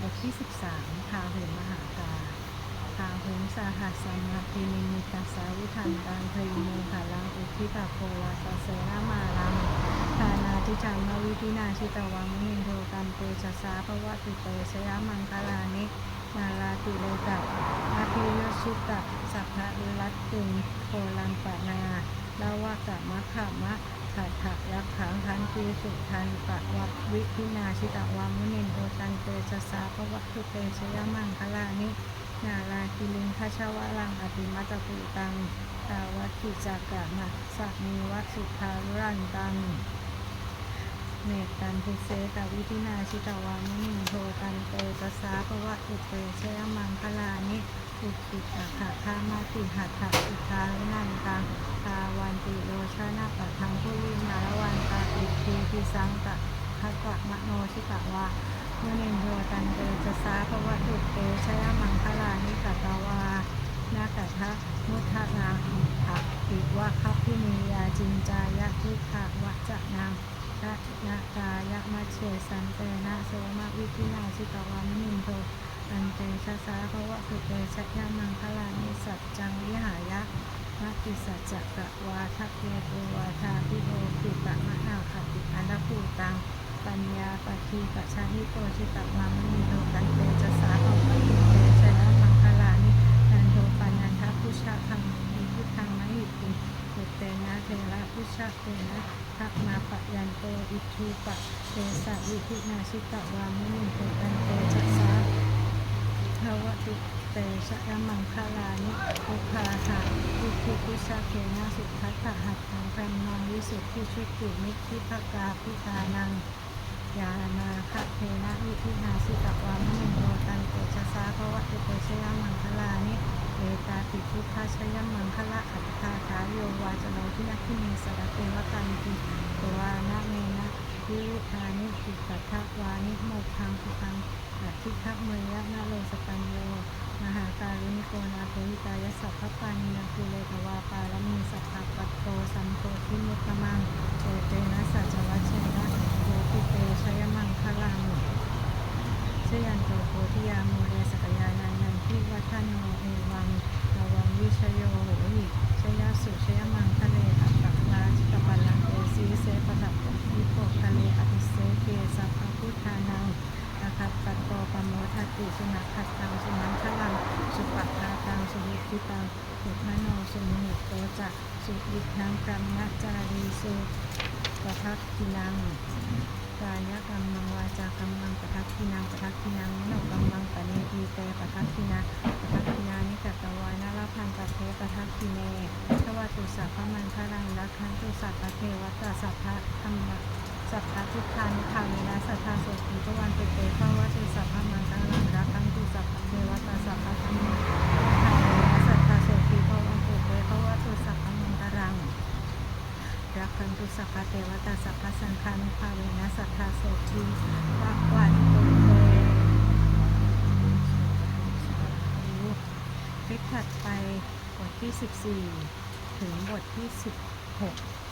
บทที่ 13 พาหุมหากาพาหุมสาหัสสมาธินิมิตาสาวิทันตังเทยโมหาลังอุทิตาโพลาสเสนามาลังทานาทิจามวิธินาชิตวังมุนินโทตันเตชะสาภวะตุเตชยมังคลานินาลาติโลกัปอาภิยชิตะสัพพะรัตตุงโพลังปะนาลาวะกะมะขามะ ขัดขัยักขังทันตีสุทันปะวัตวิพินาชิตวามุนินโทตันเตชะสาภวัตถุเตชยมังคลานินาลาคิลิงคชาวะลังอติมัตตปุตังตาวัตถิจักกะมะสักมีวัตสุทารันตังเมตตันทุเสตวิธินาชิตวามุนินโทตันเตชะสาภวัตุเตชยมังคลานิอุติตะขะคามาติหัตถะสุทานันตังตา สังตะคัตะมโนชิตะวาเมื่อเนโทตันเตจะสาภวะตุเตชยมังคลานิกตวานาคทะมุทะนาหิอักติวะคัพพินียาจินจายะทุขะวะจะนางทะนากายะมัชเชสันเตนะโสมะวิธินาชิตวามินินโทอันเตชะสาภวะตุเตชยมังคลานิสัจจังวิหายะ ติสัจกะวาทักเยโกวาทาพิโอปิตะมะนาคติอันดภูตัง ปัญญาปทีกัชานิโตชิตะมังมิโนกันเตจะสาเอาปฏิเตชนะมังคลานินันโทปัญญันทพุชะธรรมอิพุทธังมหิติสุเตนะเทระพุชะเตนะทักมาปะยันโตอิทูปะเตสะวิธินาชิตะวามิโนกันเตจะสาภาวะตุเตชะมังคลานิ คิคุชาเกนะสุทัตถะหัตถังพรมนังวิสุทธิชุติมิทิภกาพิธานังยานาคะเทนะวิธินาสิตะวามิโนตันเตชะสาภาวะตุเตชยมังคลานิเอตาติพุทธชยมังคละอัตถาทาโยวาจโนทินักขิเนสระเตวกันติตัวานะเมนะวิรุธานิจิตตทะวานิโมกขังสุขังอาทิทักเมยะนาโลสปัญโย โกนาโทหิตายสัพพปานินาคุเลภวาปาลมีสัพพปัตโตสัมโพธิมุตตมังเอเตนะสัจวัชเชนะโยติเตชยมังคลังชยันโตโพธิยาโมเรสกยานันนันทิวัฒโนเอวังระวังวิชโยโหหิชยสุชยมังคะเลอัปปะลาชิตปัลลังเอสีเสปะทัปวิโปคะเลอภิเสเกสัพพพุทธานังนะครับปัตโตปโมทติสุนัขขัดตังสุนันทลัง สุปะทาตังสุหิติตังสุพโนสุนิโตจักสุวิทังกรรมจารีสุปทักกินังกายกรรมังวาจากรรมังปทักกินังปทักกินังมโนกรรมังปณิทีเตปทักกินาปทักกินานิกัตตวานาลพันตเทปทักกิเนทวตุสัพพมันทลังรักขันตุสัพพเทวตาสัพพะธรรมสัพพะทุกทานิทานินะสัทธาโสติพระวันเตเตภาวะเตสัพพะมังคัลังรักขันตุสัพพะเทวตาสัพพะธรรมะทานินะสัทธาโสติภวันเตเตภาวะเตสัพพะมังคลัง รักขันตุสัพพะเทวตาสัพพะสังฆานุภาเวนะสัทธาโสทีวักวันโตเตคลิปถัดไปบทที่ 14 ถึงบทที่ 16